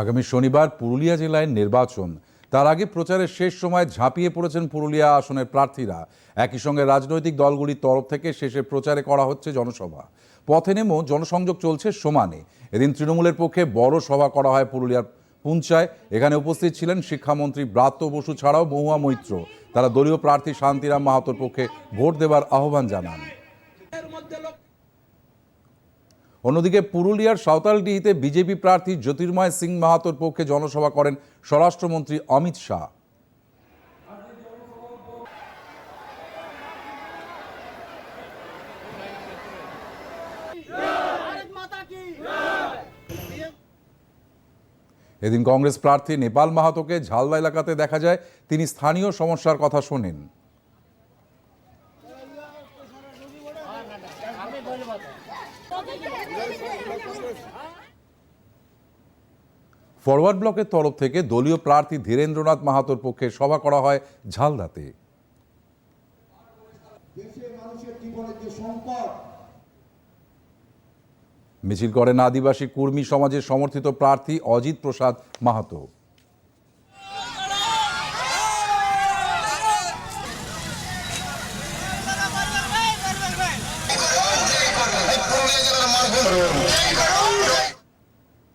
আগামী শনিবার পুরুলিয়া জেলায় নির্বাচন। তার আগে প্রচারের শেষ সময় ঝাঁপিয়ে পড়েছেন পুরুলিয়া আসনের প্রার্থীরা। একই সঙ্গে রাজনৈতিক দলগুলির তরফ থেকে শেষে প্রচারে করা হচ্ছে জনসভা। পথে নেমেও জনসংযোগ চলছে সমানে। এদিন তৃণমূলের পক্ষে বড় সভা করা হয় পুরুলিয়ার পুঞ্চায়। এখানে উপস্থিত ছিলেন শিক্ষামন্ত্রী ব্রাত্য বসু ছাড়াও মহুয়া মৈত্র। তারা দলীয় প্রার্থী শান্তিরাম মাহাতোর পক্ষে ভোট দেবার আহ্বান জানান। অন্যদিকে পুরুলিয়ার সাঁওতালডিহিতে বিজেপি প্রার্থী জ্যোতির্ময় সিং মাহাতোর পক্ষে জনসভা করেন স্বরাষ্ট্রমন্ত্রী অমিত শাহ। এদিন কংগ্রেস প্রার্থী নেপাল মাহাতোকে ঝালদা এলাকাতে দেখা যায়, তিনি স্থানীয় সমস্যার কথা শোনেন। ফরওয়ার্ড ব্লকের তরফ থেকে দলীয় প্রার্থী ধীরেন্দ্রনাথ মাহাতোর পক্ষে সভা করা হয় ঝালদাতে। মিছিল করেন আদিবাসী কুর্মী সমাজের সমর্থিত প্রার্থী অজিত প্রসাদ মাহাতো।